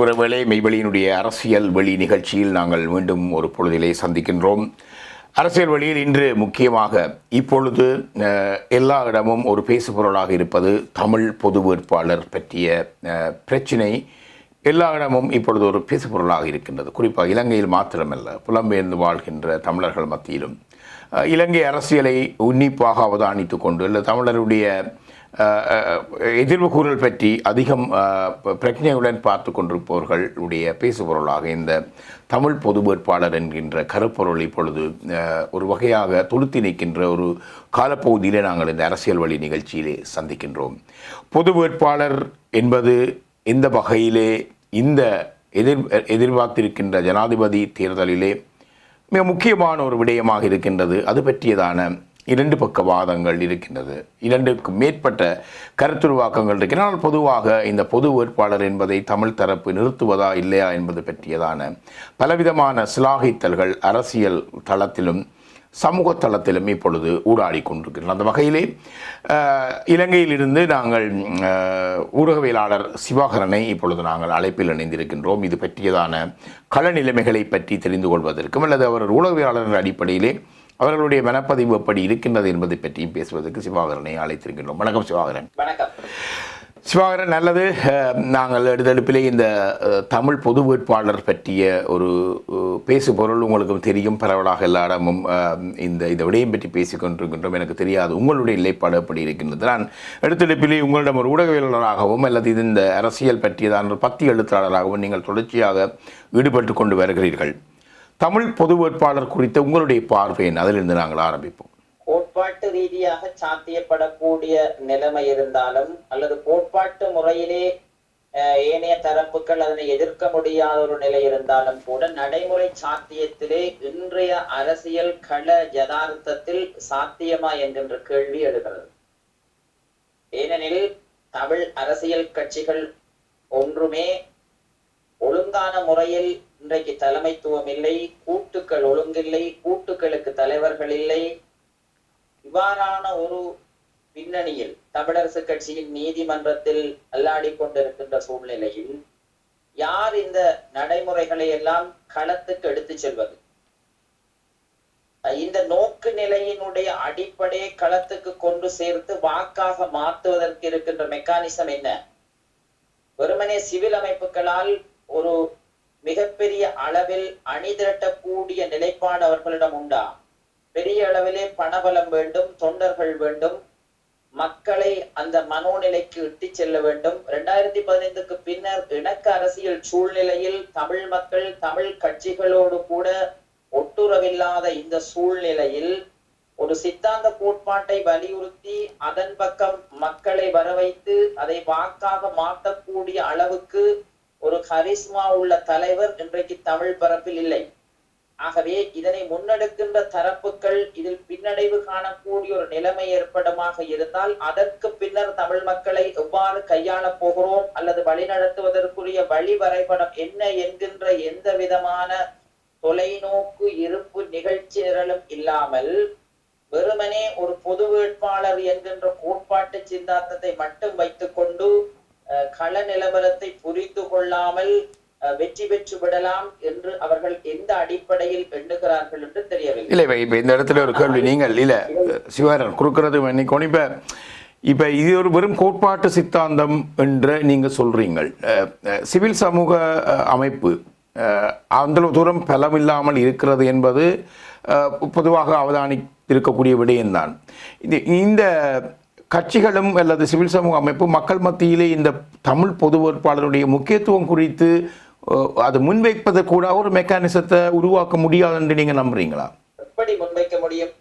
அன்புறவுகளே மெய்வெளியினுடைய அரசியல் வெளி நிகழ்ச்சியில் நாங்கள் மீண்டும் ஒரு பொழுதிலே சந்திக்கின்றோம். அரசியல் வெளியில் இன்று முக்கியமாக இப்பொழுது எல்லா இடமும் ஒரு பேசுபொருளாக இருப்பது தமிழ் பொது வேட்பாளர் பற்றிய பிரச்சினை. எல்லா இடமும் இப்பொழுது ஒரு பேசுபொருளாக இருக்கின்றது. குறிப்பாக இலங்கையில் மாத்திரமல்ல புலம்பெயர்ந்து வாழ்கின்ற தமிழர்கள் மத்தியிலும். இலங்கை அரசியலை உன்னிப்பாக அவதானித்து கொண்டு இல்லை தமிழருடைய எதிர்வு கூறல் பற்றி அதிகம் பிரச்சனையுடன் பிரஜையுடன் பார்த்து கொண்டிருப்பவர்களுடைய பேசுபொருளாக இந்த தமிழ் பொது வேட்பாளர் என்கின்ற கருப்பொருள் இப்பொழுது ஒரு வகையாக தொழுத்தி நிற்கின்ற ஒரு காலப்பகுதியிலே நாங்கள் இந்த அரசியல் வழி நிகழ்ச்சியிலே சந்திக்கின்றோம். பொது வேட்பாளர் என்பது எந்த வகையிலே இந்த எதிர் எதிர்பார்த்திருக்கின்ற ஜனாதிபதி தேர்தலிலே மிக முக்கியமான ஒரு விடயமாக இருக்கின்றது. அது பற்றியதான இரண்டு பக்க வாதங்கள் இருக்கின்றது. இரண்டுக்கும் மேற்பட்ட கருத்துருவாக்கங்கள் இருக்கின்றன. ஆனால் பொதுவாக இந்த பொது வேட்பாளர் என்பதை தமிழ் தரப்பு நிறுத்துவதா இல்லையா என்பது பற்றியதான பலவிதமான சிலாகித்தல்கள் அரசியல் தளத்திலும் சமூக தளத்திலும் இப்பொழுது ஊடாடி கொண்டிருக்கின்றன. அந்த வகையிலே இலங்கையிலிருந்து நாங்கள் ஊடகவியலாளர் சிவாகரனை இப்பொழுது நாங்கள் அழைப்பில் இணைந்திருக்கின்றோம். இது பற்றியதான கள நிலைமைகளை பற்றி தெரிந்து கொள்வதற்கும் அல்லது அவர் ஊடகவியலாளர் அடிப்படையிலே அவர்களுடைய மனப்பதிவு எப்படி இருக்கின்றது என்பதை பற்றியும் பேசுவதற்கு சிவாகரனை அழைத்திருக்கின்றோம். வணக்கம் சிவாகரன். வணக்கம். சிவாகரன் நல்லது. நாங்கள் எடுத்தெடுப்பிலே இந்த தமிழ் பொது வேட்பாளர் பற்றிய ஒரு பேசு பொருள் உங்களுக்கு தெரியும். பரவலாக எல்லா இடமும் இந்த இந்த விடயம் பற்றி பேசிக் கொண்டிருக்கின்றோம். எனக்கு தெரியாது உங்களுடைய நிலைப்பாடு எப்படி இருக்கின்றது. நான் எடுத்தெடுப்பிலே உங்களிடம் ஒரு ஊடகவியலாளராகவும் அல்லது இது இந்த அரசியல் பற்றியதான ஒரு பத்தி எழுத்தாளராகவும் நீங்கள் தொடர்ச்சியாக ஈடுபட்டு கொண்டு வருகிறீர்கள். தமிழ் பொது வேட்பாளர் குறித்த உங்களுடைய பார்வை அதிலிருந்து நாங்கள் ஆரம்பிப்போம். கோட்பாட்டு ரீதியாக சாத்தியப்படக்கூடிய நிலைமை இருந்தாலும் அல்லது கோட்பாட்டு முறையிலே அஹ், ஏனைய தரப்புகள் அதனை எதிர்க்க முடியாத ஒரு நிலை இருந்தாலும் கூட நடைமுறை சாத்தியத்திலே இன்றைய அரசியல் கள யதார்த்தத்தில் சாத்தியமா என்கின்ற கேள்வி எழுகிறது. ஏனெனில் தமிழ் அரசியல் கட்சிகள் ஒன்றுமே ஒழுங்கான முறையில் இன்றைக்கு தலைமைத்துவம் இல்லை கூட்டுக்கள் ஒழுங்கில்லை கூட்டுக்களுக்கு தலைவர்கள் இல்லை. இவ்வாறான ஒரு பின்னணியில் தமிழரசு கட்சியின் நீதிமன்றத்தில் அல்லாடி கொண்டிருக்கின்ற சூழ்நிலையில் யார் இந்த நடைமுறைகளை எல்லாம் களத்துக்கு எடுத்து செல்வது? இந்த நோக்கு நிலையினுடைய அடிப்படையை களத்துக்கு கொண்டு சேர்த்து வாக்காக மாற்றுவதற்கு இருக்கின்ற மெக்கானிசம் என்ன? வெறுமனே சிவில் அமைப்புகளால் ஒரு மிகப்பெரிய அளவில் அணிதிரட்டக்கூடிய நிலைப்பாடு அவர்களிடம் உண்டா? பெரிய அளவிலே பணபலம் வேண்டும் தொண்டர்கள் வேண்டும் மக்களை அந்த மனோநிலைக்கு இட்டு செல்ல வேண்டும். இரண்டாயிரத்தி பதினைந்துக்கு பின்னர் இணக்க அரசியல் சூழ்நிலையில் தமிழ் மக்கள் தமிழ் கட்சிகளோடு கூட ஒட்டுறவில்லாத இந்த சூழ்நிலையில் ஒரு சித்தாந்த கோட்பாட்டை வலியுறுத்தி அதன் பக்கம் மக்களை வரவைத்து அதை வாக்காக மாற்றக்கூடிய அளவுக்கு ஒரு கரிஸ்மா உள்ள தலைவர் இன்றைக்கு தமிழ் பரப்பில் இல்லை. ஆகவே இதனை முன்னெடுக்கின்ற தரப்புகள் இதில் பின்னடைவு காணக்கூடிய ஒரு நிலைமை ஏற்படுமாக இருந்தால் அதற்கு பின்னர் தமிழ் மக்களை எவ்வாறு கையாளப் போகிறோம் அல்லது வழிநடத்துவதற்குரிய வழி வரைபடம் என்ன என்கின்ற எந்த விதமான தொலைநோக்கு இருப்பு நிகழ்ச்சி நிரலும் இல்லாமல் வெறுமனே ஒரு பொது வேட்பாளர் என்கின்ற கோட்பாட்டு சிந்தாந்தத்தை மட்டும் வைத்துக்கொண்டு கொண்டு கள நிலவரத்தை புரிந்து கொள்ளாமல் வெற்றி பெற்று விடலாம் என்று அவர்கள் எந்த அடிப்படையில் எண்ணுகிறார்கள் என்று தெரியவில்லை. இல்லை இப்போ இப்போ இந்த இடத்துல ஒரு கேள்வி நீங்கள் இல்லை சிவாரன் கொடுக்கறது மன்னிக்கணும் இப்போ இப்போ இது ஒரு வெறும் கோட்பாட்டு சித்தாந்தம் என்று நீங்கள் சொல்கிறீங்கள் சிவில் சமூக அமைப்பு அந்த தூரம் பலமில்லாமல் இருக்கிறது என்பது பொதுவாக அவதானி அவதானித்திருக்கக்கூடிய விடயம்தான். இது இந்த கட்சிகளும் அல்லது சிவில் சமூக அமைப்பு மக்கள் மத்தியிலே இந்த தமிழ் பொது வேட்பாளருடைய முக்கியத்துவம் குறித்து அது முன்வைப்பதற்கு கூட ஒரு மெக்கானிசத்தை உருவாக்க முடியாது என்று நீங்க நம்புறீங்களா? எப்படி முன்வைக்க முடியும்?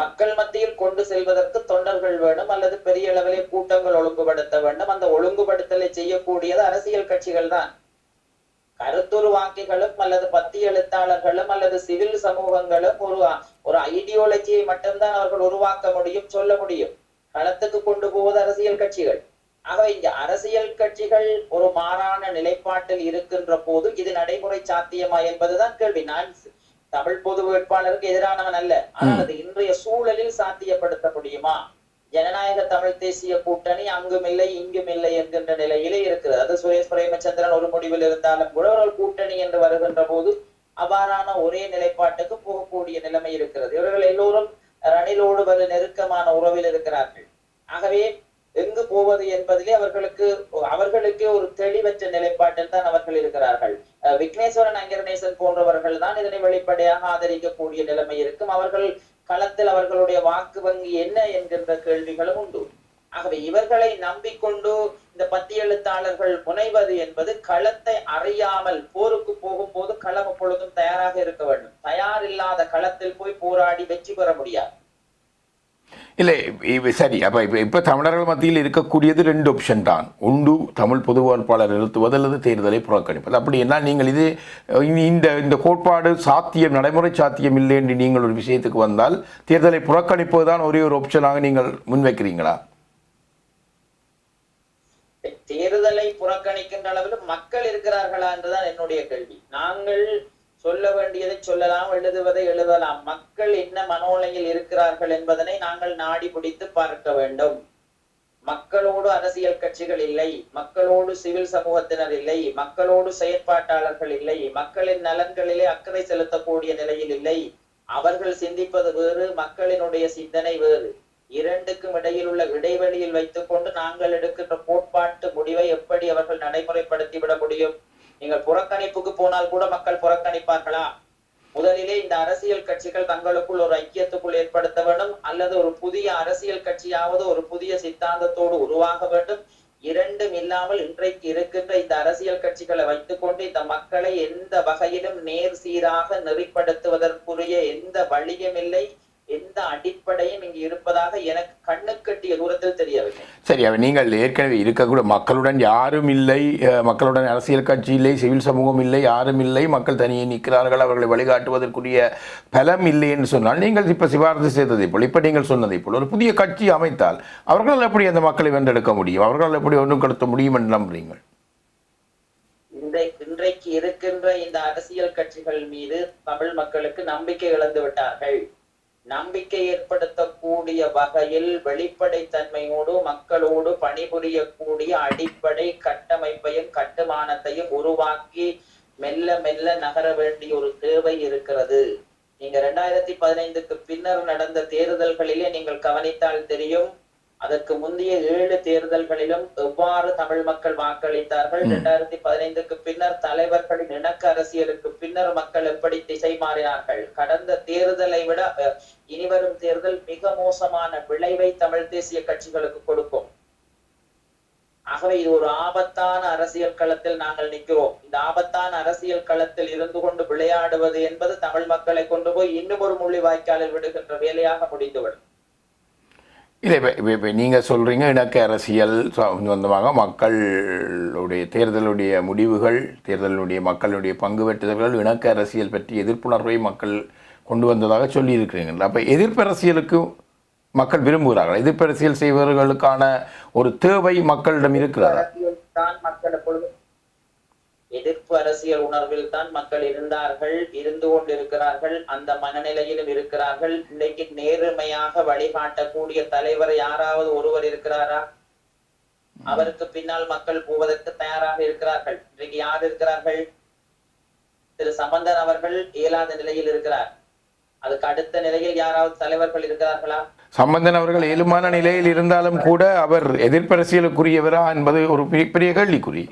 மக்கள் மத்தியில் கொண்டு செல்வதற்கு தொண்டர்கள் வேணும் அல்லது பெரிய அளவிலே கூட்டங்கள் ஒழுங்குபடுத்த வேண்டும். அந்த ஒழுங்குபடுத்தலை செய்யக்கூடியது அரசியல் கட்சிகள் தான். கருத்துருவாக்கிகளும் அல்லது பத்தி எழுத்தாளர்களும் அல்லது சிவில் சமூகங்களும் ஒரு ஒரு ஐடியாலஜியை மட்டும்தான் அவர்கள் உருவாக்க முடியும் சொல்ல முடியும். களத்துக்கு கொண்டு போவது அரசியல் கட்சிகள். ஆகவே இங்க அரசியல் கட்சிகள் ஒரு மாறான நிலைப்பாட்டில் இருக்கின்ற போது இது நடைமுறை சாத்தியமா என்பதுதான் கேள்வி. நான் தமிழ் பொது வேட்பாளருக்கு எதிரானவன் அல்ல. ஆனால் அது இன்றைய சூழலில் சாத்தியப்படுத்த முடியுமா? ஜனநாயக தமிழ் தேசிய கூட்டணி அங்கும் இல்லை இங்கும் இல்லை என்கின்ற நிலையிலே இருக்கிறது. அது சுரேஷ் பிரேமச்சந்திரன் ஒரு முடிவில் இருந்தாலும் கூட ஒரு கூட்டணி என்று வருகின்ற போது அவ்வாறான ஒரே நிலைப்பாட்டுக்கு போகக்கூடிய நிலைமை இருக்கிறது. இவர்கள் எல்லோரும் ரணிலோடு வரு நெருக்கமான உறவில் இருக்கிறார்கள். ஆகவே எங்கு போவது என்பதிலே அவர்களுக்கு அவர்களுக்கே ஒரு தெளிவற்ற நிலைப்பாட்டில் தான் அவர்கள் இருக்கிறார்கள். அஹ் விக்னேஸ்வரன் அங்கரணேசன் போன்றவர்கள் தான் இதனை வெளிப்படையாக ஆதரிக்கக்கூடிய நிலைமை இருக்கும். அவர்கள் களத்தில் அவர்களுடைய வாக்கு வங்கி என்ன என்கின்ற கேள்விகளும் உண்டு. ஆகவே இவர்களை நம்பிக்கொண்டு இந்த பத்தி எழுத்தாளர்கள் முனைவது என்பது களத்தை அறியாமல் போருக்கு போகும்போது களம் எப்பொழுதும் தயாராக இருக்க வேண்டும். தயார் இல்லாத களத்தில் போய் போராடி வெற்றி பெற முடியாது. இல்லை சரி அப்போ இப்போ இப்போ தமிழர்கள் மத்தியில் இருக்கக்கூடியது ரெண்டு ஆப்ஷன் தான். உண்டு தமிழ் பொது வேட்பாளர் நிறுத்துவது அல்லது தேர்தலை புறக்கணிப்பது. அப்படி என்ன நீங்கள் இது இந்த இந்த கோட்பாடு சாத்தியம் நடைமுறை சாத்தியம் இல்லை என்று நீங்கள் ஒரு விஷயத்துக்கு வந்தால் தேர்தலை புறக்கணிப்பது தான் ஒரே ஒரு ஆப்ஷனாக நீங்கள் முன்வைக்கிறீங்களா? தேர்தலை புறக்கணிக்கின்ற அளவில் மக்கள் இருக்கிறார்களா என்றுதான் என்னுடைய கேள்வி. நாங்கள் சொல்ல வேண்டியதை சொல்லலாம் எழுதுவதை எழுதலாம். மக்கள் என்ன மனோநிலையில் இருக்கிறார்கள் என்பதனை நாங்கள் நாடி பிடித்து பார்க்க வேண்டும். மக்களோடு அரசியல் கட்சிகள் இல்லை மக்களோடு சிவில் சமூகத்தினர் இல்லை மக்களோடு செயற்பாட்டாளர்கள் இல்லை மக்களின் நலன்களிலே அக்கறை செலுத்தக்கூடிய நிலையில் இல்லை. அவர்கள் சிந்திப்பது வேறு மக்களினுடைய சிந்தனை வேறு. இரண்டுக்கும் இடையில் உள்ள இடைவெளியில் வைத்துக்கொண்டு நாங்கள் எடுக்கின்ற கோட்பாட்டு முடிவை எப்படி அவர்கள் நடைமுறைப்படுத்தி விட முடியும்? நீங்கள் புறக்கணிப்புக்கு போனால் கூட மக்கள் புறக்கணிப்பார்களா? முதலிலே இந்த அரசியல் கட்சிகள் தங்களுக்குள் ஒரு ஐக்கியத்துக்குள் ஏற்படுத்த வேண்டும் அல்லது ஒரு புதிய அரசியல் கட்சியாவது ஒரு புதிய சித்தாந்தத்தோடு உருவாக வேண்டும். இரண்டும் இல்லாமல் இன்றைக்கு இருக்கின்ற இந்த அரசியல் கட்சிகளை வைத்துக்கொண்டு இந்த மக்களை எந்த வகையிலும் நேர் சீராக நெறிப்படுத்துவதற்குரிய எந்த வழியும் இல்லை. எந்த அடிப்படையும் இங்கு இருப்பதாக எனக்கு கண்ணு கட்டிய தூரத்தில் தெரியவில்லை. சரி அவ நீங்கள் ஏற்கனவே இருக்கக்கூட மக்களுடன் யாரும் இல்லை மக்களுடன் அரசியல் கட்சி இல்லை சிவில் சமூகம் இல்லை யாரும் இல்லை மக்கள் தனியே நிற்கிறார்கள் அவர்களை வழிகாட்டுவதற்குரிய பலம் இல்லை என்று சொன்னால் நீங்கள் இப்போ சிபாரசு செய்ததை போல் இப்போ நீங்கள் சொன்னதை போல் ஒரு புதிய கட்சி அமைத்தால் அவர்களால் எப்படி அந்த மக்களை வென்றெடுக்க முடியும்? அவர்களால் எப்படி ஒன்றும் கடத்த முடியும் என்று நம்புறீங்கள் இன்றைக்கு இருக்கின்ற இந்த அரசியல் கட்சிகள் மீது தமிழ் மக்களுக்கு நம்பிக்கை இழந்து விட்டார்கள். நம்பிக்கை ஏற்படுத்தக்கூடிய வகையில் வெளிப்படைத்தன்மையோடு மக்களோடு பணிபுரியக்கூடிய அடிப்படை கட்டமைப்பையும் கட்டுமானத்தையும் உருவாக்கி மெல்ல மெல்ல நகர வேண்டிய ஒரு தேவை இருக்கிறது. நீங்க ரெண்டாயிரத்தி பதினைந்துக்கு பின்னர் நடந்த தேர்தல்களிலே நீங்கள் கவனித்தால் தெரியும் அதற்கு முந்தைய ஏழு தேர்தல்களிலும் எவ்வாறு தமிழ் மக்கள் வாக்களித்தார்கள்? இரண்டாயிரத்தி பதினைந்துக்கு பின்னர் தலைவர்களின் இணக்க அரசியலுக்கு பின்னர் மக்கள் எப்படி திசை மாறினார்கள்? கடந்த தேர்தலை விட இனிவரும் தேர்தல் மிக மோசமான விளைவை தமிழ் தேசிய கட்சிகளுக்கு கொடுக்கும். ஆகவே இது ஒரு ஆபத்தான அரசியல் களத்தில் நாங்கள் நிற்கிறோம். இந்த ஆபத்தான அரசியல் களத்தில் இருந்து கொண்டு விளையாடுவது என்பது தமிழ் மக்களை கொண்டு போய் இன்னும் ஒரு முள்ளி வாய்க்காலில் விடுகின்ற வேலையாக முடிந்துவிடும். இல்லை இப்போ இப்போ இப்போ நீங்கள் சொல்கிறீங்க இணக்க அரசியல் சொந்தமாக மக்களுடைய தேர்தலுடைய முடிவுகள் தேர்தலுடைய மக்களுடைய பங்கு பெற்றுதல்கள் இணக்க அரசியல் பற்றி எதிர்ப்புணர்வை மக்கள் கொண்டு வந்ததாக சொல்லியிருக்கிறீங்க அப்போ எதிர்ப்பு அரசியலுக்கு மக்கள் விரும்புகிறார்கள். எதிர்ப்பு அரசியல் செய்பவர்களுக்கான ஒரு தேவை மக்களிடம் இருக்கிறார்கள் தான் மக்கள் எப்பொழுதும் எதிர்ப்பு அரசியல் உணர்வில் தான் மக்கள் இருந்தார்கள் இருந்து கொண்டிருக்கிறார்கள் அந்த மனநிலையிலும் இருக்கிறார்கள். இன்னைக்கு நேர்மையாக வழிகாட்டக்கூடிய தலைவர் யாராவது ஒருவர் இருக்கிறாரா? அவருக்கு பின்னால் மக்கள் போவதற்கு தயாராக இருக்கிறார்கள். இன்றைக்கு யார் இருக்கிறார்கள்? திரு சம்பந்தன் அவர்கள் இயலாத நிலையில் இருக்கிறார். அதுக்கு அடுத்த நிலையில் யாராவது தலைவர்கள் இருக்கிறார்களா? சம்பந்தன் அவர்கள் இயலுமான நிலையில் இருந்தாலும் கூட அவர் எதிர்ப்பரசியலுக்குரியவரா என்பது ஒரு மிகப்பெரிய கேள்விக்குறி.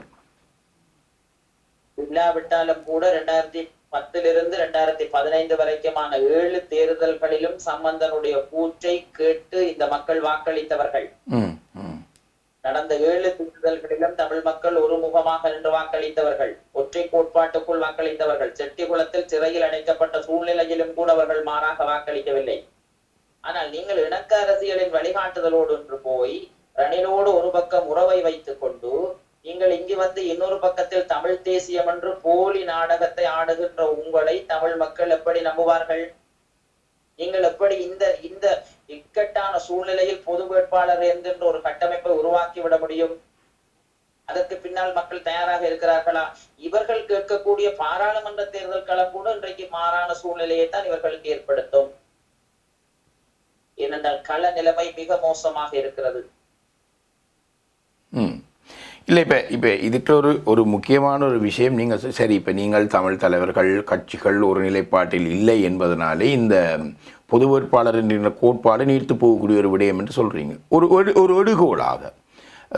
இல்லாவிட்டாலும் கூட ரெண்டாயிரத்தி பத்திலிருந்து ரெண்டாயிரத்தி பதினைந்து வரைக்குமான ஏழு தேர்தல்களிலும் சம்பந்தனுடைய கூற்றை கேட்டு இந்த மக்கள் வாக்களித்தவர்கள். நடந்த ஏழு தேர்தல்களிலும் தமிழ் மக்கள் ஒருமுகமாக நின்று வாக்களித்தவர்கள். ஒற்றை கோட்பாட்டுக்குள் வாக்களித்தவர்கள். செட்டிகுளத்தில் சிறையில் அடைக்கப்பட்ட சூழ்நிலையிலும் கூட அவர்கள் மாறாக வாக்களிக்கவில்லை. ஆனால் நீங்கள் இணக்க அரசியலின் வழிகாட்டுதலோடு ஒன்று போய் ரணிலோடு ஒரு பக்கம் உறவை வைத்துக் கொண்டு நீங்கள் இங்கு வந்து இன்னொரு பக்கத்தில் தமிழ் தேசியம் என்று போலி நாடகத்தை ஆடுகின்ற உங்களை தமிழ் மக்கள் எப்படி நம்புவார்கள்? நீங்கள் எப்படி இந்த இந்த இக்கட்டான சூழ்நிலையில் பொது வேட்பாளர் என்கின்ற ஒரு கட்டமைப்பை உருவாக்கி விட முடியும்? அதற்கு பின்னால் மக்கள் தயாராக இருக்கிறார்களா? இவர்கள் கேட்கக்கூடிய பாராளுமன்ற தேர்தல் களம் கூட இன்றைக்கு மாறான சூழ்நிலையை தான் இவர்களுக்கு ஏற்படுத்தும். ஏனென்றால் கள நிலைமை மிக மோசமாக இருக்கிறது. இல்லை இப்போ இப்போ இதுக்கு ஒரு ஒரு முக்கியமான ஒரு விஷயம். நீங்கள் சரி இப்போ நீங்கள் தமிழ் தலைவர்கள் கட்சிகள் ஒரு நிலைப்பாட்டில் இல்லை என்பதனாலே இந்த பொது வேட்பாளர் என்ற கோட்பாடு நீர்த்து போகக்கூடிய ஒரு விடயம் என்று சொல்கிறீங்க ஒரு ஒரு ஒரு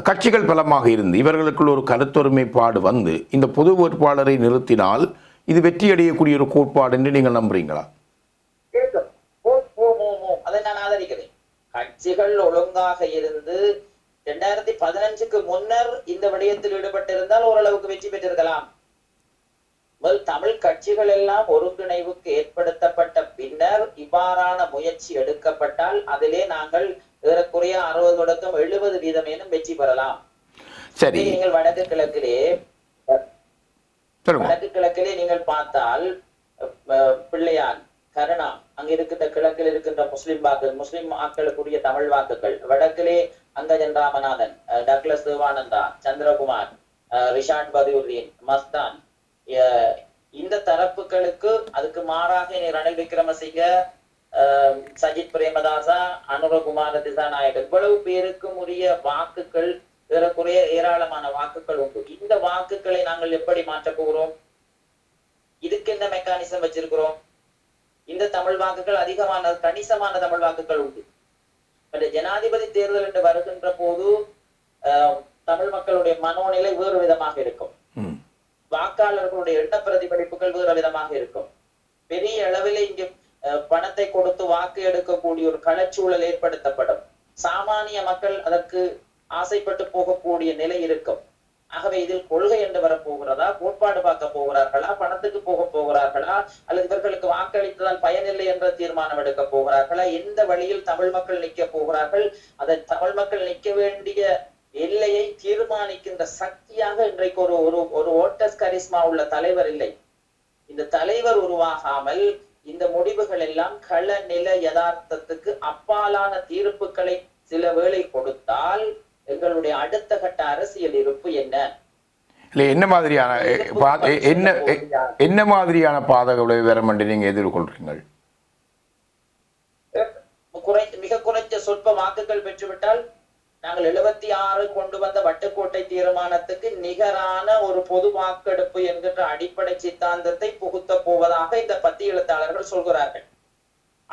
கட்சிகள் பலமாக இருந்து இவர்களுக்குள் ஒரு கருத்தொருமைப்பாடு வந்து இந்த பொது வேட்பாளரை நிறுத்தினால் இது வெற்றி அடையக்கூடிய ஒரு கோட்பாடு என்று நீங்கள் நம்புறீங்களா? அதை நான் ஆதரிக்கிறேன். கட்சிகள் ஒழுங்காக இருந்து ரெண்டாயிரத்தி பதினஞ்சுக்கு முன்னர் இந்த விடயத்தில் ஈடுபட்டிருந்தால் ஓரளவுக்கு வெற்றி பெற்றிருக்கலாம். முதல் தமிழ் கட்சிகள் எல்லாம் ஒருங்கிணைவுக்கு ஏற்படுத்தப்பட்ட பின்னர் இவ்வாறான முயற்சி எடுக்கப்பட்டால் அதிலே நாங்கள் ஏறக்குறைய அறுபது தொடக்கம் எழுபது வீதமேனும் வெற்றி பெறலாம். சரி. நீங்கள் வடக்கு கிழக்கிலே வடக்கு கிழக்கிலே நீங்கள் பார்த்தால் பிள்ளையான் கருணா அங்க இருக்கின்ற கிழக்கில் இருக்கின்ற முஸ்லிம் வாக்குகள் முஸ்லிம் வாக்களுக்குரிய தமிழ் வாக்குகள். வடக்கிலே அங்கஜன் ராமநாதன் அஹ், டக்ளஸ் தேவானந்தா சந்திரகுமார் ரிஷாட் பதியுதீன் மஸ்தான். அஹ், இந்த தரப்புகளுக்கு அதுக்கு மாறாக ரணில் விக்ரமசிங்க சஜித் பிரேமதாசா அனுரகுமார திசாநாயகர் இவ்வளவு பேருக்கும் உரிய வாக்குகள் ஏறக்குறைய ஏராளமான வாக்குகள் உண்டு. இந்த வாக்குகளை நாங்கள் எப்படி மாற்றப் போகிறோம்? இதுக்கு என்ன மெக்கானிசம் வச்சிருக்கிறோம்? இந்த தமிழ் வாக்குகள் அதிகமான கணிசமான தமிழ் வாக்குகள் உண்டு. இந்த ஜனாதிபதி தேர்தல் என்று வருகின்ற போது தமிழ் மக்களுடைய மனோநிலை வேறு விதமாக இருக்கும். வாக்காளர்களுடைய எண்ண பிரதிபலிப்புகள் வேறு விதமாக இருக்கும். பெரிய அளவில் இங்கு பணத்தை கொடுத்து வாக்கு எடுக்கக்கூடிய ஒரு களச்சூழல் ஏற்படுத்தப்படும். சாமானிய மக்கள் அதற்கு ஆசைப்பட்டு போகக்கூடிய நிலை இருக்கும். ஆகவே இதில் கொள்கை என்று வரப்போகிறதா? கோட்பாடு பார்க்க போகிறார்களா? பணத்துக்கு போக போகிறார்களா? அல்லது இவர்களுக்கு வாக்களித்ததால் பயனில்லை என்ற தீர்மானம் எடுக்க போகிறார்களா? எந்த வழியில் தமிழ் மக்கள் நிற்க போகிறார்கள்? அதை தமிழ் மக்கள் நிற்க வேண்டிய எல்லையை தீர்மானிக்கின்ற சக்தியாக இன்றைக்கு ஒரு ஒரு ஒரு ஓட்டஸ் கரிஸ்மா உள்ள தலைவர் இல்லை. இந்த தலைவர் உருவாகாமல் இந்த முடிவுகள் எல்லாம் கள நில யதார்த்தத்துக்கு அப்பாலான தீர்ப்புகளை சில வேளை கொடுத்தால் எங்களுடைய அடுத்த கட்ட அரசியல் இருப்பு என்ன? இல்லை என்ன மாதிரியான என்ன என்ன மாதிரியான பாதக விளைவு வரும் என்று நீங்கள் எதிர்கொள்றீங்கள் குறை மிக குறைஞ்ச சொற்ப வாக்குகள் பெற்றுவிட்டால் நாங்கள் எழுபத்தி ஆறு கொண்டு வந்த வட்டுக்கோட்டை தீர்மானத்துக்கு நிகரான ஒரு பொது வாக்கெடுப்பு என்கின்ற அடிப்படை சித்தாந்தத்தை புகுத்த போவதாக இந்த பத்தியெழுத்தாளர்கள் சொல்கிறார்கள்.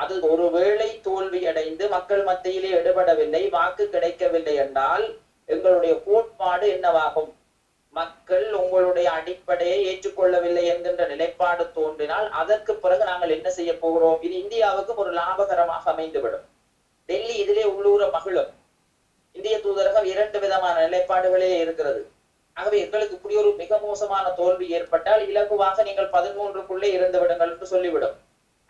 அது ஒருவேளை தோல்வி அடைந்து மக்கள் மத்தியிலே எடுபடவில்லை வாக்கு கிடைக்கவில்லை என்றால் எங்களுடைய கோட்பாடு என்னவாகும்? மக்கள் உங்களுடைய அடிப்படையை ஏற்றுக்கொள்ளவில்லை என்கின்ற நிலைப்பாடு தோன்றினால் அதற்கு பிறகு நாங்கள் என்ன செய்ய போகிறோம்? இது இந்தியாவுக்கு ஒரு லாபகரமாக அமைந்துவிடும். டெல்லி இதிலே உள்ளூர மகிழும். இந்திய தூதரகம் இரண்டு விதமான நிலைப்பாடுகளே இருக்கிறது. ஆகவே எங்களுக்கு இப்படி ஒரு மிக மோசமான தோல்வி ஏற்பட்டால் இலகுவாக நீங்கள் பதிமூன்றுக்குள்ளே இருந்து விடுங்கள் என்று சொல்லிவிடும்.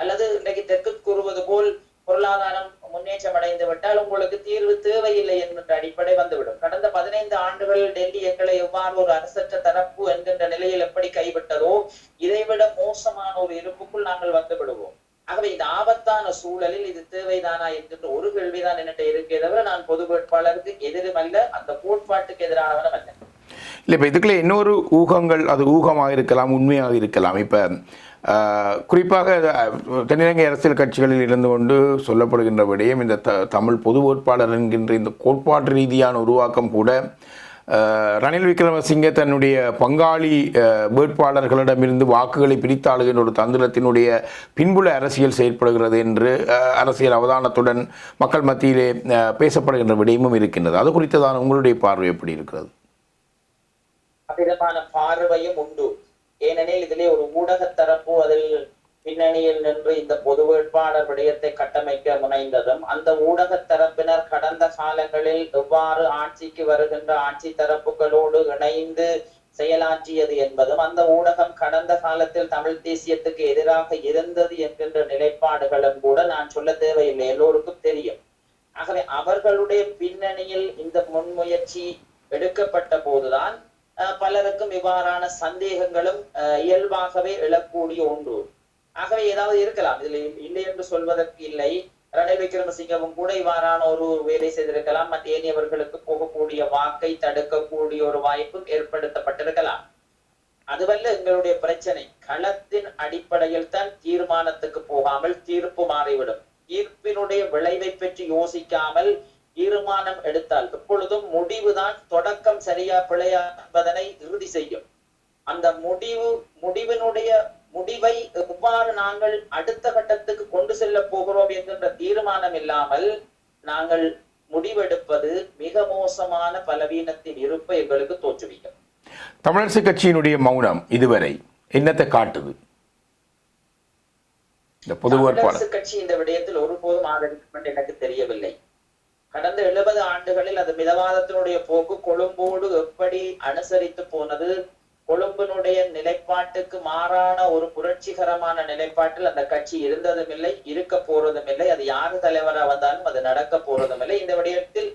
அல்லது இன்றைக்கு தெற்கு கூறுவது போல் பொருளாதாரம் முன்னேற்றம் அடைந்து விட்டால் உங்களுக்கு தீர்வு தேவையில்லை என்கின்ற அடிப்படை வந்துவிடும். கடந்த பதினைந்து ஆண்டுகள் டெல்லி எங்களை எவ்வாறு ஒரு அரசற்ற தரப்பு என்கின்ற நிலையில் எப்படி கைவிட்டதோ இதைவிட மோசமான ஒரு இருப்புக்குள் நாங்கள் வந்து விடுவோம். ஆகவே இந்த ஆபத்தான சூழலில் இது தேவைதானா என்கின்ற ஒரு கேள்விதான் என்னட்ட இருக்கே தவிர நான் பொது வேட்பாளருக்கு எதிரும் அல்ல அந்த கோட்பாட்டுக்கு எதிரானவனும் அல்ல. இல்லை இப்போ இதுக்குள்ள இன்னொரு ஊகங்கள் அது ஊகமாக இருக்கலாம் உண்மையாக இருக்கலாம். இப்போ குறிப்பாக தென்னிலங்கை அரசியல் கட்சிகளில் இருந்து கொண்டு சொல்லப்படுகின்ற விடயம் இந்த த தமிழ் பொது வேட்பாளர் என்கின்ற இந்த கோட்பாட்டு ரீதியான உருவாக்கம் கூட ரணில் விக்ரமசிங்கே தன்னுடைய பங்காளி வேட்பாளர்களிடமிருந்து வாக்குகளை பிரித்தாளுகின்ற ஒரு தந்திரத்தினுடைய பின்புல அரசியல் செயற்படுகிறது என்று அரசியல் அவதானத்துடன் மக்கள் மத்தியிலே பேசப்படுகின்ற விடயமும் இருக்கின்றது. அது குறித்ததான உங்களுடைய பார்வை எப்படி இருக்கிறது? பார்வையும் உண்டு. ஏனெனில் இதிலே ஒரு ஊடக தரப்பு அதில் பின்னணியில் நின்று இந்த பொது வேட்பாளர் விடயத்தை கட்டமைக்க முனைந்ததும் அந்த ஊடக தரப்பினர் கடந்த காலங்களில் எவ்வாறு ஆட்சிக்கு வருகின்ற ஆட்சி தரப்புகளோடு இணைந்து செயலாற்றியது என்பதும் அந்த ஊடகம் கடந்த காலத்தில் தமிழ் தேசியத்துக்கு எதிராக இருந்தது என்கின்ற நிலைப்பாடுகளும் கூட நான் சொல்ல தேவையில்லை எல்லோருக்கும் தெரியும். ஆகவே அவர்களுடைய பின்னணியில் இந்த முன்முயற்சி எடுக்கப்பட்ட போதுதான் பலருக்கும் இவ்வாறான சந்தேகங்களும் அஹ், இயல்பாகவே எழக்கூடிய ஒன்று ஆகவே ஏதாவது இருக்கலாம். இதில் இல்லை என்று சொல்வதற்கு இல்லை. ரணில் விக்ரமசிங்கவும் கூட இவ்வாறான ஒரு வேலை செய்திருக்கலாம். மற்ற ஏனையவர்களுக்கு போகக்கூடிய வாக்கை தடுக்கக்கூடிய ஒரு வாய்ப்பும் ஏற்படுத்தப்பட்டிருக்கலாம். அதுவல்ல எங்களுடைய பிரச்சனை களத்தின் அடிப்படையில் தான் தீர்மானத்துக்கு போகாமல் தீர்ப்பு மாறிவிடும். தீர்ப்பினுடைய விளைவை பற்றி யோசிக்காமல் தீர்மானம் எடுத்தால் எப்பொழுதும் முடிவுதான் தொடக்கம் சரியா பிழையா என்பதனை இறுதி செய்யும். அந்த முடிவு முடிவினுடைய முடிவை எவ்வாறு நாங்கள் அடுத்த கட்டத்துக்கு கொண்டு செல்ல போகிறோம் என்கின்ற தீர்மானம் இல்லாமல் நாங்கள் முடிவெடுப்பது மிக மோசமான பலவீனத்தின் இருப்பை எங்களுக்கு தோற்றுவிக்கும். தமிழரசு கட்சியினுடைய மௌனம் இதுவரை என்னத்தை காட்டுது? இந்த பொது கட்சி இந்த விடயத்தில் ஒருபோதும் ஆதரிக்கும் என்று எனக்கு தெரியவில்லை. கடந்த எழுபது ஆண்டுகளில் அது மிதவாதத்தினுடைய போக்கு கொழும்போடு எப்படி அனுசரித்து போனது? கொழும்பினுடைய நிலைப்பாட்டுக்கு மாறான ஒரு புரட்சிகரமான நிலைப்பாட்டில் அந்த கட்சி இருந்ததும் இல்லை இருக்க போறதும் இல்லை அது யாரு தலைவரா வந்தாலும் அது நடக்க போறதும் இல்லை இந்த விடயத்தில்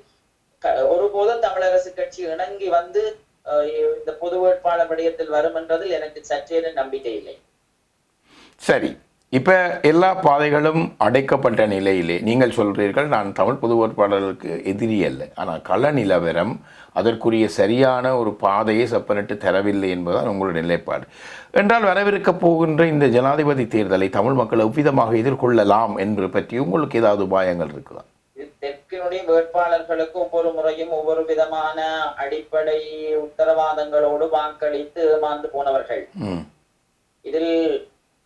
க- ஒருபோதும் தமிழரசு கட்சி இணங்கி வந்து அஹ், இந்த பொது வேட்பாளர் விடயத்தில் வரும் என்றதில் எனக்கு சற்றேனும் நம்பிக்கை இல்லை. சரி. இப்ப எல்லா பாதைகளும் அடைக்கப்பட்ட நிலையிலே நீங்கள் சொல்றீர்கள் நான் தமிழ் பொது வேட்பாளர்களுக்கு எதிரி அல்ல. ஆனால் கள நிலவரம் அதற்குரிய சரியான ஒரு பாதையை செப்பனிட்டு தரவில்லை என்பதுதான் உங்களுடைய நிலைப்பாடு. என்றால் வரவிருக்க போகின்ற இந்த ஜனாதிபதி தேர்தலை தமிழ் மக்கள் எவ்விதமாக எதிர்கொள்ளலாம் என்பது பற்றி உங்களுக்கு ஏதாவது உபாயங்கள் இருக்குதா? தெற்கினுடைய வேட்பாளர்களுக்கு ஒவ்வொரு முறையும் ஒவ்வொரு விதமான அடிப்படை உத்தரவாதங்களோடு வாக்களித்து ஏமாந்து போனவர்கள். இதில்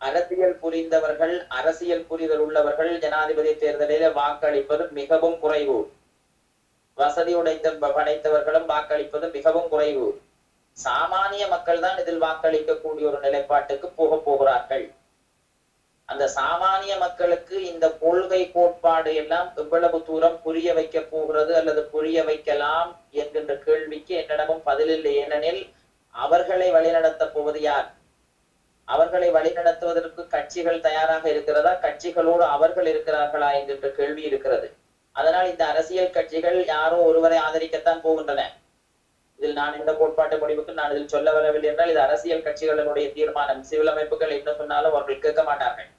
அரசியல் புரிந்தவர்கள் அரசியல் புரிதல் உள்ளவர்கள் ஜனாதிபதி தேர்தலில் வாக்களிப்பது மிகவும் குறைவு. வசதி உடைத்த படைத்தவர்களும் வாக்களிப்பது மிகவும் குறைவு. சாமானிய மக்கள் தான் இதில் வாக்களிக்கக்கூடிய ஒரு நிலைப்பாட்டுக்கு போக போகிறார்கள். அந்த சாமானிய மக்களுக்கு இந்த கொள்கை கோட்பாடு எல்லாம் எவ்வளவு தூரம் புரிய வைக்க போகிறது அல்லது புரிய வைக்கலாம் என்கின்ற கேள்விக்கு என்னிடமும் பதிலில்லை ஏனெனில் அவர்களை வழிநடத்த போவது யார்? அவர்களை வழிநடத்துவதற்கு கட்சிகள் தயாராக இருக்கிறதா? கட்சிகளோடு அவர்கள் இருக்கிறார்களா என்கின்ற கேள்வி இருக்கிறது. அதனால் இந்த அரசியல் கட்சிகள் யாரோ ஒருவரை ஆதரிக்கத்தான் போகின்றன. இதில் நான் இந்த கோட்பாட்டு முடிவுக்கு நான் இதில் சொல்ல வரவில்லை என்றால் இது அரசியல் கட்சிகளினுடைய தீர்மானம். சிவில் அமைப்புகள் என்ன சொன்னாலும் அவர்கள் கேட்க மாட்டார்கள்.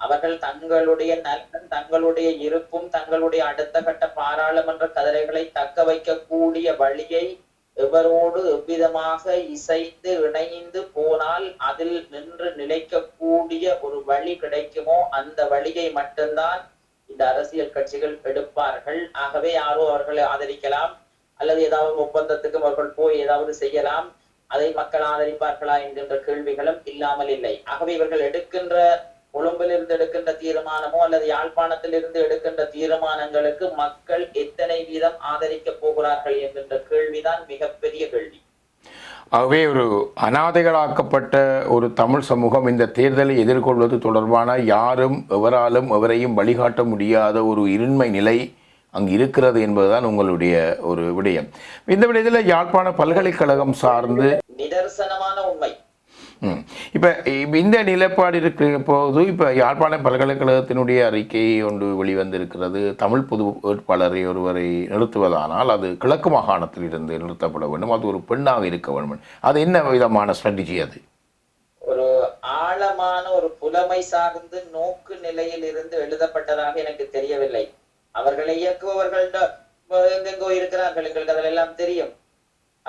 அவர்கள் தங்களுடைய நலன் தங்களுடைய இருப்பும் தங்களுடைய அடுத்த கட்ட பாராளுமன்ற கதிரைகளை தக்க வைக்கக்கூடிய வழியை எவரோடு எவ்விதமாக இசைந்து இணைந்து போனால் அதில் நின்று நிலைக்கக்கூடிய ஒரு வழி கிடைக்குமோ அந்த வழியை மட்டும்தான் இந்த அரசியல் கட்சிகள் எடுப்பார்கள். ஆகவே யாரோ அவர்களை ஆதரிக்கலாம் அல்லது ஏதாவது ஒப்பந்தத்துக்கு அவர்கள் போய் ஏதாவது செய்யலாம். அதை மக்கள் ஆதரிப்பார்களா என்கின்ற கேள்விகளும் இல்லாமல் இல்லை. ஆகவே இவர்கள் எடுக்கின்ற கொழும்பிலிருந்து எடுக்கின்ற தீர்மானமோ அல்லது யாழ்ப்பாணத்தில் இருந்து எடுக்கின்ற தீர்மானங்களுக்கு மக்கள் எத்தனை வீதம் ஆதரிக்க போகிறார்கள் என்கின்ற கேள்விதான் மிகப்பெரிய கேள்வி ஆகவே ஒரு அனாதைகளாக்கப்பட்ட ஒரு தமிழ் சமூகம் இந்த தேர்தலை எதிர்கொள்வது தொடர்பான யாரும் எவராலும் எவரையும் வழிகாட்ட முடியாத ஒரு இருண்மை நிலை அங்கு இருக்கிறது என்பதுதான் உங்களுடைய ஒரு விடயம் இந்த விடயத்தில் யாழ்ப்பாண பல்கலைக்கழகம் சார்ந்து ம். இப்ப இந்த நிலைப்பாடு இருக்கிற போது இப்ப யாழ்ப்பாண பல்கலைக்கழகத்தினுடைய அறிக்கை ஒன்று வெளிவந்திருக்கிறது. தமிழ் பொது வேட்பாளரை ஒருவரை நிறுத்துவதானால் அது கிழக்கு மாகாணத்தில் இருந்து நிறுத்தப்பட வேண்டும். அது ஒரு பெண்ணாக இருக்க வேண்டும். அது என்ன விதமான ஸ்ட்ராட்டஜி அது? ஒரு ஆழமான ஒரு புலமை சார்ந்து நோக்கு நிலையில் இருந்து எழுதப்பட்டதாக எனக்கு தெரியவில்லை. அவர்களை இயக்குபவர்கள் எங்கெங்கோ இருக்கிறார்கள். எங்களுக்கு அதெல்லாம் எல்லாம் தெரியும்.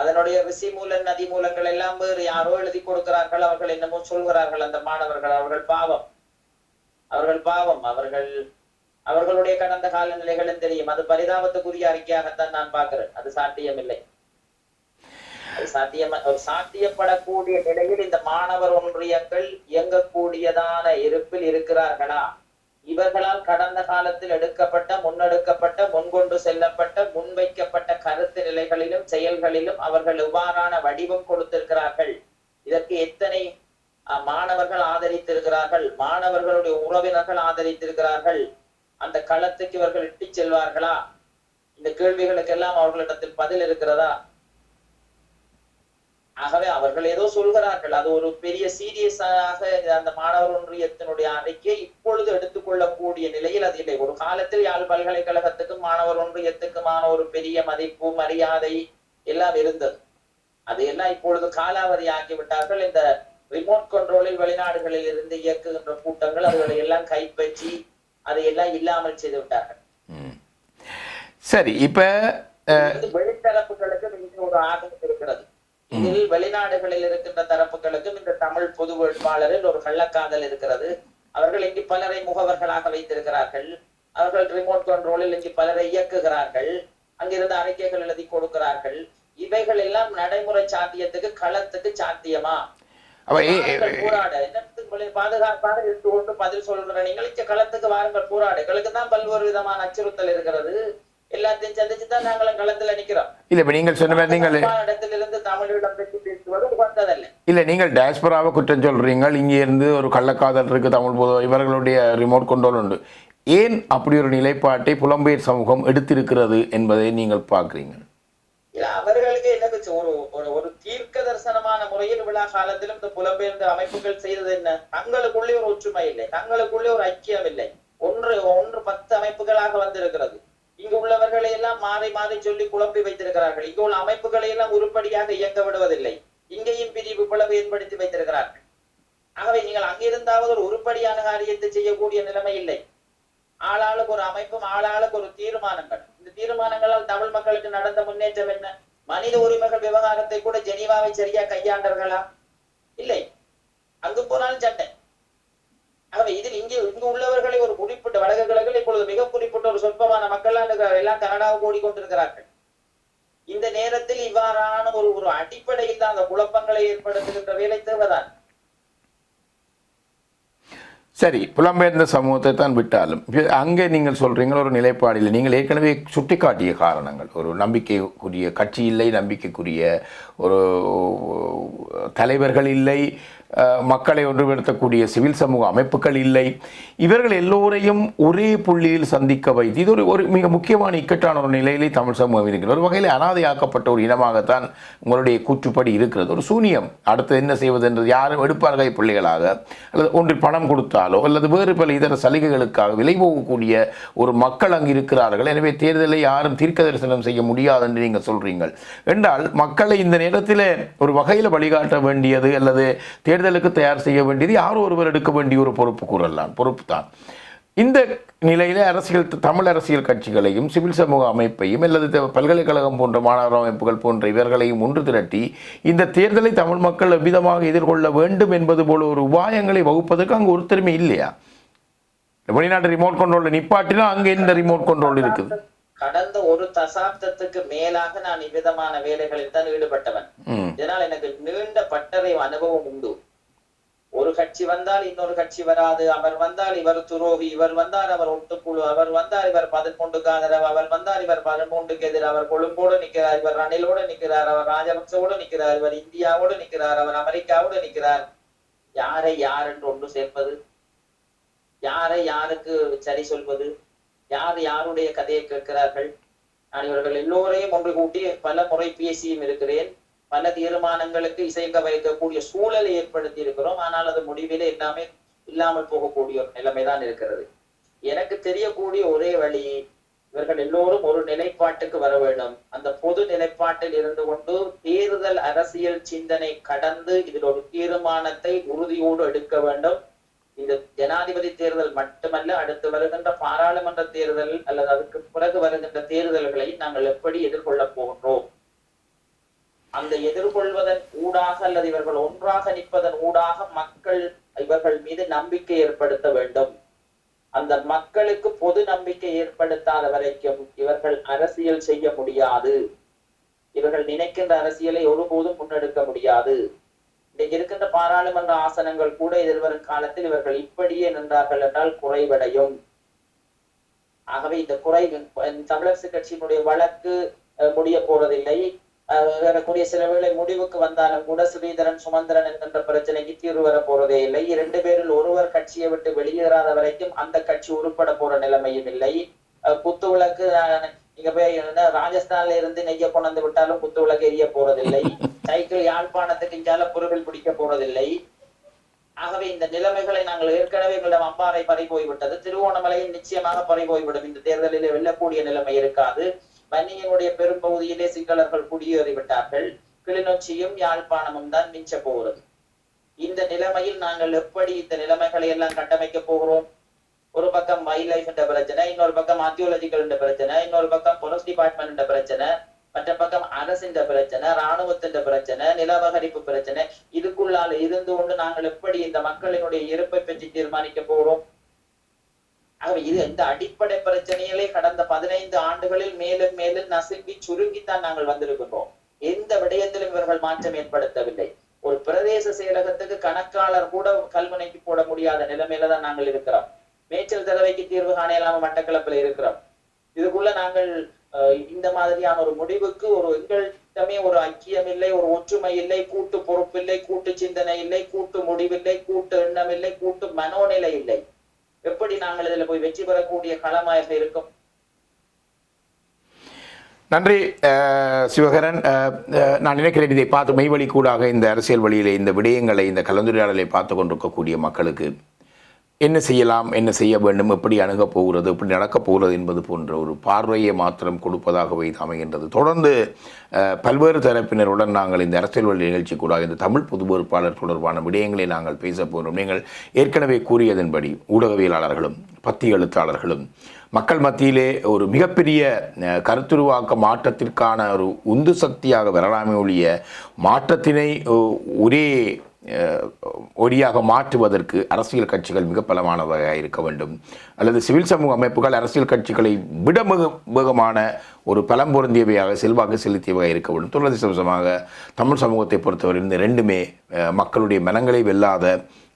அதனுடைய ரிசி மூல நதி மூலங்கள் எல்லாம் வேறு யாரோ எழுதி கொடுக்கிறார்கள் அவர்கள் என்னமோ சொல்கிறார்கள் அந்த மாணவர்கள் அவர்கள் பாவம். அவர்கள் பாவம் அவர்கள் அவர்களுடைய கடந்த கால நிலைகளும் தெரியும். அது பரிதாபத்துக்குரிய அறிக்கையாகத்தான் நான் பார்க்கிறேன். அது சாத்தியமில்லை. அது சாத்தியம் சாத்தியப்படக்கூடிய நிலையில் இந்த மாணவர் ஒன்றியங்கள் இயங்கக்கூடியதான இருப்பில் இருக்கிறார்களா? இவர்களால் கடந்த காலத்தில் எடுக்கப்பட்ட முன்னெடுக்கப்பட்ட முன்கொண்டு செல்லப்பட்ட முன்வைக்கப்பட்ட கருத்து நிலைகளிலும் செயல்களிலும் அவர்கள் எவ்வாறான வடிவம் கொடுத்திருக்கிறார்கள். இதற்கு எத்தனை மாணவர்கள் ஆதரித்திருக்கிறார்கள் மாணவர்களுடைய உறவினர்கள் ஆதரித்திருக்கிறார்கள் அந்த களத்துக்கு இவர்கள் இட்டு செல்வார்களா? இந்த கேள்விகளுக்கெல்லாம் அவர்களிடத்தில் பதில் இருக்கிறதா? ஆகவே அவர்கள் ஏதோ சொல்கிறார்கள். அது ஒரு பெரிய சீரியஸாக அந்த மாணவர் ஒன்றியத்தினுடைய அறிக்கை இப்பொழுது எடுத்துக்கொள்ளக்கூடிய நிலையில் அது இல்லை. ஒரு காலத்தில் யாழ் பல்கலைக்கழகத்துக்கும் மாணவர் ஒன்றியத்துக்குமான ஒரு பெரிய மதிப்பு மரியாதை எல்லாம் இருந்தது. அது எல்லாம் இப்பொழுது காலாவதி ஆக்கிவிட்டார்கள். இந்த ரிமோட் கண்ட்ரோலில் வெளிநாடுகளில் இருந்து இயக்குகின்ற கூட்டங்கள் அதுகளை எல்லாம் கைப்பற்றி அதை எல்லாம் இல்லாமல் செய்து விட்டார்கள். சரி இப்ப வெளித்தரப்புகளுக்கு மிக ஒரு ஆர்வம் இருக்கிறது. இதில் வெளிநாடுகளில் இருக்கின்ற தரப்புகளுக்கும் இந்த தமிழ் பொது வேட்பாளரில் ஒரு கள்ளக்காதல் இருக்கிறது. அவர்கள் இங்கு பலரை முகவர்களாக வைத்திருக்கிறார்கள். அவர்கள் ரிமோட் கண்ட்ரோலில் இங்கு பலரை இயக்குகிறார்கள். அங்கிருந்து அறிக்கைகள் எழுதி கொடுக்கிறார்கள். இவைகள் எல்லாம் நடைமுறை சாத்தியத்துக்கு களத்துக்கு சாத்தியமா? பாதுகாப்பாக இருந்து கொண்டு பதில் சொல்கிற நீங்கள் களத்துக்கு வாருங்கள் போராடு. எங்களுக்கு தான் பல்வேறு விதமான அச்சுறுத்தல் இருக்கிறது. எல்லாத்தையும் சந்திச்சு தான் நாங்களும் களத்துல நிக்கிறோம். இல்ல இப்ப நீங்கள் சொன்ன மாதிரி நீங்கள் இடத்திலிருந்து தமிழிடம் பற்றி பேசுவது வந்ததல்ல. இல்ல நீங்கள் டேஸ்பராவை குற்றம் சொல்றீங்க இங்க இருந்து ஒரு கள்ளக்காதல் இருக்கு தமிழ் பொது இவர்களுடைய ரிமோட் கண்ட்ரோல் உண்டு. ஏன் அப்படி ஒரு நிலைப்பாட்டை புலம்பெயர் சமூகம் எடுத்திருக்கிறது என்பதை நீங்கள் பார்க்குறீங்க? இல்ல அவர்களுக்கு என்ன ஒரு ஒரு ஒரு தீர்க்க தரிசனமான முறையில் விழா காலத்திலும் இந்த புலம்பெயர்ந்த அமைப்புகள் செய்தது என்ன? தங்களுக்குள்ளே ஒரு ஒற்றுமை இல்லை. தங்களுக்குள்ளே ஒரு ஐக்கியம் இல்லை. ஒன்று ஒன்று பத்து அமைப்புகளாக வந்திருக்கிறது. இங்கு உள்ளவர்களை எல்லாம் மாறி மாறி சொல்லி குழப்பி வைத்திருக்கிறார்கள். இங்கு உள்ள அமைப்புகளை எல்லாம் உருப்படியாக இயங்க விடுவதில்லை. இங்கேயும் பிரிவு பிளவு ஏற்படுத்தி வைத்திருக்கிறார்கள். ஆகவே நீங்கள் அங்கிருந்தாவது ஒரு உருப்படியான காரியத்தை செய்யக்கூடிய நிலைமை இல்லை. ஆளாளுக்கு ஒரு அமைப்பும் ஆளாளுக்கு ஒரு தீர்மானங்கள். இந்த தீர்மானங்களால் தமிழ் மக்களுக்கு நடந்த முன்னேற்றம் என்ன? மனித உரிமைகள் விவகாரத்தை கூட ஜெனீவாவை சரியா கையாண்டார்களா? இல்லை. அங்கு போனாலும் சண்டை. ஆகவே இதில் இங்கே இங்கு உள்ளவர்களை ஒரு குறிப்பிட்ட வடக்கு கிழக்கில் இப்பொழுது மிக குறிப்பிட்ட ஒரு சொற்பமான மக்கள் எல்லாம் கனடாவுக்கு ஓடிக்கொண்டிருக்கிறார்கள். இந்த நேரத்தில் இவ்வாறான ஒரு ஒரு அடிப்படையில் அந்த குழப்பங்களை ஏற்படுத்துகின்ற வேலை தேவைதான். சரி புலம்பெயர்ந்த சமூகத்தை தான் விட்டாலும் அங்கே நீங்கள் சொல்றீங்க ஒரு நிலைப்பாடில் நீங்கள் ஏற்கனவே சுட்டிக்காட்டிய காரணங்கள். ஒரு நம்பிக்கைக்குரிய கட்சி இல்லை நம்பிக்கைக்குரிய ஒரு தலைவர்கள் இல்லை மக்களை ஒன்றுபடுத்தக்கூடிய சிவில் சமூக அமைப்புகள் இல்லை. இவர்கள் எல்லோரையும் ஒரே புள்ளியில் சந்திக்க வைத்து இது ஒரு ஒரு மிக முக்கியமான இக்கட்டான ஒரு நிலையிலே தமிழ் சமூகம் இருக்கிறது. ஒரு வகையில் அனாதையாக்கப்பட்ட ஒரு இனமாகத்தான் உங்களுடைய கூற்றுப்படி இருக்கிறது. ஒரு சூனியம் அடுத்து என்ன செய்வது என்று யாரும் எடுப்பார்கள் பிள்ளைகளாக அல்லது ஒன்றில் பணம் கொடுத்தாலோ அல்லது வேறு பல இதர சலுகைகளுக்காக விலை போகக்கூடிய ஒரு மக்கள் அங்கு இருக்கிறார்கள். எனவே தேர்தலை யாரும் தீர்க்க தரிசனம் செய்ய முடியாது என்று நீங்கள் சொல்றீங்கள். என்றால் மக்களை இந்த நேரத்தில் ஒரு வகையில் வழிகாட்ட வேண்டியது அல்லது தேர்தலுக்கு தயார் செய்ய வேண்டியது யாரோ ஒருவர் எடுக்க வேண்டிய ஒரு பொறுப்பு கூறலாம். பொறுப்பு தான். இந்த நிலையில அரசியல் தமிழ் அரசியல் கட்சிகளையும் சிவில் சமூக அமைப்பையும் அல்லது பல்கலைக்கழகம் போன்ற மாணவர் அமைப்புகள் போன்ற இவர்களையும் ஒன்று திரட்டி இந்த தேர்தலை தமிழ் மக்கள் எவ்விதமாக எதிர்கொள்ள வேண்டும் என்பது போல ஒரு உபாயங்களை வகுப்பதற்கு அங்கு ஒருத்தருமே இல்லையா? வெளிநாட்டு ரிமோட் கண்ட்ரோல் நிப்பாட்டினா அங்கே இந்த ரிமோட் கண்ட்ரோல் இருக்குது. கடந்த ஒரு தசாப்தத்துக்கு மேலாக நான் இவ்விதமான வேலைகளில் தான் ஈடுபட்டவன். இதனால் எனக்கு நீண்ட பட்டறை அனுபவம் உண்டு. ஒரு கட்சி வந்தால் இன்னொரு கட்சி வராது. அவர் வந்தால் இவர் துரோகி. இவர் வந்தால் அவர் ஒட்டுக்குழு. அவர் வந்தால் இவர் பதிமூன்றுக்கு ஆதரவு அவர் வந்தால் இவர் பதிமூன்றுக்கு எதிர். அவர் கொழும்போடு நிற்கிறார். இவர் ரணிலோடு நிற்கிறார். அவர் ராஜபக்சவோடு நிற்கிறார். இவர் இந்தியாவோடு நிற்கிறார். அவர் அமெரிக்காவோடு நிற்கிறார். யாரை யார் என்று ஒன்று சேர்ப்பது? யாரை யாருக்கு சரி சொல்வது? யார் யாருடைய கதையை கேட்கிறார்கள்? நான் இவர்கள் எல்லோரையும் ஒன்று கூட்டி பல முறை பேசியும் இருக்கிறேன். பல தீர்மானங்களுக்கு இசைக்க வைக்கக்கூடிய சூழலை ஏற்படுத்தி இருக்கிறோம் ஆனால் அது முடிவிலே எல்லாமே இல்லாமல் போகக்கூடிய ஒரு நிலைமைதான் இருக்கிறது. எனக்கு தெரியக்கூடிய ஒரே வழி இவர்கள் எல்லோரும் ஒரு நிலைப்பாட்டுக்கு வர வேண்டும். அந்த பொது நிலைப்பாட்டில் இருந்து கொண்டு தேர்தல் அரசியல் சிந்தனை கடந்து இதில் ஒரு தீர்மானத்தை உறுதியோடு எடுக்க வேண்டும். இந்த ஜனாதிபதி தேர்தல் மட்டுமல்ல அடுத்து வருகின்ற பாராளுமன்ற தேர்தல் அல்லது அதுக்கு பிறகு வருகின்ற தேர்தல்களை நாங்கள் எப்படி எதிர்கொள்ளப் போகின்றோம்? அந்த எதிர்கொள்வதன் ஊடாக அல்லது இவர்கள் ஒன்றாக நிற்பதன் ஊடாக மக்கள் இவர்கள் மீது நம்பிக்கை ஏற்படுத்த வேண்டும். அந்த மக்களுக்கு பொது நம்பிக்கை ஏற்படுத்தாத வரைக்கும் இவர்கள் அரசியல் செய்ய முடியாது. இவர்கள் நினைக்கின்ற அரசியலை ஒருபோதும் முன்னெடுக்க முடியாது. இன்றைக்கு இருக்கின்ற பாராளுமன்ற ஆசனங்கள் கூட எதிர்வரும் காலத்தில் இவர்கள் இப்படியே நின்றார்கள் என்றால் குறைவடையும். ஆகவே இந்த குறை தமிழரசு கட்சியினுடைய வழக்கு முடிய போறதில்லை. வரக்கூடிய சில வேளை முடிவுக்கு வந்தாலும் கூட ஸ்ரீதரன் சுமந்திரன் என்கின்ற பிரச்சனைக்கு தீர்வு வர போறதே இல்லை. இரண்டு பேரில் ஒருவர் கட்சியை விட்டு வெளியேறாத வரைக்கும் அந்த கட்சி உருப்பட போற நிலைமையும் இல்லை. அஹ், குத்து விளக்கு இங்க போய் என்ன, ராஜஸ்தான்ல இருந்து நெய்ய கொண்டு விட்டாலும் குத்து விளக்கு எரிய போறதில்லை. சைக்கிள் யாழ்ப்பாணத்துக்கு இங்கால பொருள் பிடிக்க போறதில்லை. ஆகவே இந்த நிலைமைகளை நாங்கள் ஏற்கனவே எங்களிடம் அம்பாறை பறி போய்விட்டது. திருவோணமலையில் நிச்சயமாக பறி போய்விடும். இந்த தேர்தலில் வெல்லக்கூடிய நிலைமை இருக்காது. வன்னியினுடைய பெரும்பகுதியிலே சிங்களர்கள் குடியேறிவிட்டார்கள் கிளிநொச்சியும் யாழ்ப்பாணமும் தான் மிஞ்ச போகிறது. இந்த நிலைமையில் நாங்கள் எப்படி இந்த நிலைமைகளை எல்லாம் கட்டமைக்க போகிறோம்? ஒரு பக்கம் வைல்ட் லைஃப் என்ற பிரச்சனை இன்னொரு பக்கம் ஆர்கியோலஜிக்கல் என்ற பிரச்சனை இன்னொரு பக்கம் பொலிஸ் டிபார்ட்மெண்ட் என்ற பிரச்சனை மற்ற பக்கம் அரசின் பிரச்சனை இராணுவத்தின் பிரச்சனை நிலவகரிப்பு பிரச்சனை இதுக்குள்ளால இருந்து கொண்டு நாங்கள் எப்படி இந்த மக்களினுடைய இருப்பை பற்றி தீர்மானிக்க போறோம் ஆகவே இது இந்த அடிப்படை பிரச்சனைகளை கடந்த பதினைந்து ஆண்டுகளில் மேலும் மேலும் நசுங்கி சுருங்கித்தான் நாங்கள் வந்திருக்கின்றோம். எந்த விடயத்திலும் இவர்கள் மாற்றம் ஏற்படுத்தவில்லை. ஒரு பிரதேச செயலகத்துக்கு கணக்காளர் கூட கல்முனைக்கு போட முடியாத நிலைமையில தான் நாங்கள் இருக்கிறோம். மேய்ச்சல் தலைவைக்கு தீர்வு காண இல்லாம மட்டக்களப்பில் இருக்கிறோம். இதுக்குள்ள நாங்கள் அஹ், இந்த மாதிரியான ஒரு முடிவுக்கு ஒரு எங்கள்கிட்டமே ஒரு ஐக்கியம் இல்லை ஒரு ஒற்றுமை இல்லை கூட்டு பொறுப்பு இல்லை கூட்டு சிந்தனை இல்லை கூட்டு முடிவில்லை கூட்டு எண்ணம் இல்லை கூட்டு மனோநிலை இல்லை. எப்படி நாங்கள் இதில் போய் வெற்றி பெறக்கூடிய களமாக இருக்கும்? நன்றி அஹ், சிவகரன். அஹ், அஹ், நான் நினைக்கிறேன் இதை பார்த்து மெய்வழி கூடாக இந்த அரசியல் வழியிலே இந்த விடயங்களை இந்த கலந்துரையாடலை பார்த்து கொண்டிருக்கக்கூடிய மக்களுக்கு என்ன செய்யலாம் என்ன செய்ய வேண்டும் எப்படி அணுகப் போகிறது எப்படி நடக்கப் போகிறது என்பது போன்ற ஒரு பார்வையை மாத்திரம் கொடுப்பதாகவே இது அமைகின்றது. தொடர்ந்து பல்வேறு தரப்பினருடன் நாங்கள் இந்த அரசியல் வழி நிகழ்ச்சி கூட இந்த தமிழ் பொது பொறுப்பாளர் தொடர்பான விடயங்களை நாங்கள் பேச போகிறோம் நீங்கள் ஏற்கனவே கூறியதன்படி ஊடகவியலாளர்களும் பத்தி எழுத்தாளர்களும் மக்கள் மத்தியிலே ஒரு மிகப்பெரிய கருத்துருவாக்க மாற்றத்திற்கான ஒரு உந்து சக்தியாக வரலாமே ஒழிய மாற்றத்தினை ஒரே அஹ், ஒடியாக மாற்றுவதற்கு அரசியல் கட்சிகள் மிக பலமானதாக இருக்க வேண்டும். அல்லது சிவில் சமூக அமைப்புகள் அரசியல் கட்சிகளை விட மிக வேகமான ஒரு பலம் பொருந்தியவையாக செல்வாக்கு செலுத்தியவையாக இருக்க வேண்டும். துரதிருஷ்டவசமாக தமிழ் சமூகத்தை பொறுத்தவரை இந்த ரெண்டுமே மக்களுடைய மனங்களை வெல்லாத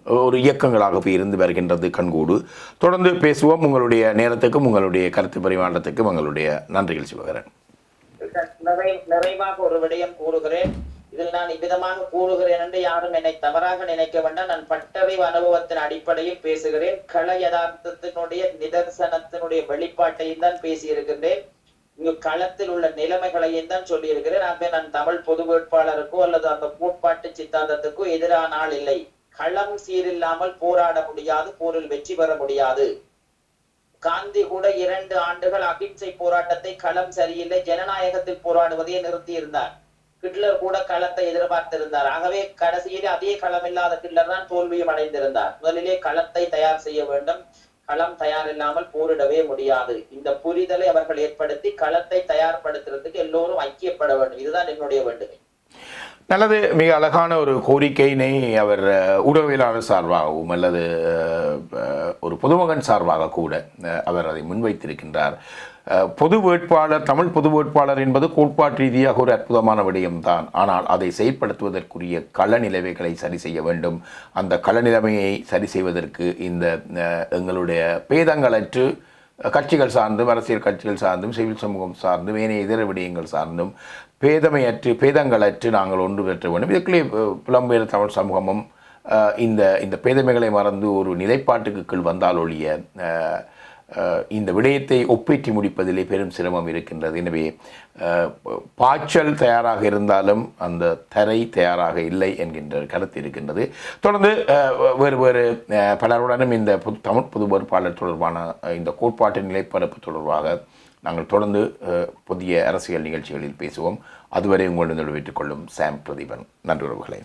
ஒரு இயக்கங்களாகவே இருந்து வருகின்றது கண்கூடு. தொடர்ந்து பேசுவோம். உங்களுடைய நேரத்துக்கும் உங்களுடைய கருத்து பரிமாற்றத்துக்கும் உங்களுடைய நன்றிகள் சிவகரன். நிறைவாக ஒரு விடயம் கூறுகிறேன். இதில் நான் இவ்விதமாக கூறுகிறேன் என்று யாரும் என்னை தவறாக நினைக்க வேண்டாம். நான் பட்டறிவு அனுபவத்தின் அடிப்படையில் பேசுகிறேன். கள யதார்த்தத்தினுடைய நிதர்சனத்தினுடைய வெளிப்பாட்டையும் தான் பேசியிருக்கின்றேன். இங்கு களத்தில் உள்ள நிலைமைகளையும் தான் சொல்லியிருக்கிறேன். ஆகவே நான் தமிழ் பொது வேட்பாளருக்கோ அல்லது அந்த கோட்பாட்டு சித்தாந்தத்துக்கோ எதிரான ஆள் இல்லை. களம் சீரில்லாமல் போராட முடியாது போரில் வெற்றி பெற முடியாது. காந்தி கூட இரண்டு ஆண்டுகள் அகிம்சை போராட்டத்தை களம் சரியில்லை ஜனநாயகத்தில் போராடுவதையே நிறுத்தி இருந்தார் ஹிட்லர் கூட களத்தை எதிர்பார்த்திருந்தார். ஆகவே கடைசியில் அதே களம் இல்லாத ஹிட்லர் தான் தோல்வியும் அடைந்திருந்தார். முதலிலே களத்தை தயார் செய்ய வேண்டும். களம் தயார் இல்லாமல் போரிடவே முடியாது. இந்த புரிதலை அவர்கள் ஏற்படுத்தி களத்தை தயார்படுத்துறதுக்கு எல்லோரும் ஐக்கியப்பட வேண்டும். இதுதான் என்னுடைய வேண்டுகை நல்லது மிக அழகான ஒரு கோரிக்கையினை அவர் உடவியலாளர் ஊடகவியலாளர் சார்பாகவும் அல்லது அஹ், அஹ், ஒரு பொதுமகன் சார்பாக கூட அஹ், அவர் அதை முன்வைத்திருக்கின்றார். பொது வேட்பாளர் தமிழ் பொது வேட்பாளர் என்பது கோட்பாட்டு ரீதியாக ஒரு அற்புதமான விடயம்தான். ஆனால் அதை செயற்படுத்துவதற்குரிய கள நிலைமைகளை சரி செய்ய வேண்டும். அந்த கள நிலைமையை சரி செய்வதற்கு இந்த எங்களுடைய பேதங்களற்று கட்சிகள் சார்ந்தும் அரசியல் கட்சிகள் சார்ந்தும் சிவில் சமூகம் சார்ந்தும் ஏனைய இதர விடயங்கள் சார்ந்தும் பேதமையற்று பேதங்களற்று நாங்கள் ஒன்று பெற்ற வேண்டும். இதுக்குள்ளே புலம்பெயர் தமிழ் சமூகமும் இந்த இந்த பேதமைகளை மறந்து ஒரு நிலைப்பாட்டுக்கு கீழ் வந்தால் ஒழிய இந்த விடயத்தை ஒப்பேற்றி முடிப்பதிலே பெரும் சிரமம் இருக்கின்றது. எனவே பாய்ச்சல் தயாராக இருந்தாலும் அந்த தரை தயாராக இல்லை என்கின்ற கருத்து இருக்கின்றது. தொடர்ந்து வேறு வேறு பலருடனும் இந்த புது தமிழ் பொது பொறுப்பாளர் தொடர்பான இந்த கோட்பாட்டு நிலைப்பரப்பு தொடர்பாக நாங்கள் தொடர்ந்து புதிய அரசியல் நிகழ்ச்சிகளில் பேசுவோம். அதுவரை உங்களிடம் விட்டுக் கொள்ளும் சாம் பிரதீபன். நன்றி உறவுகளை.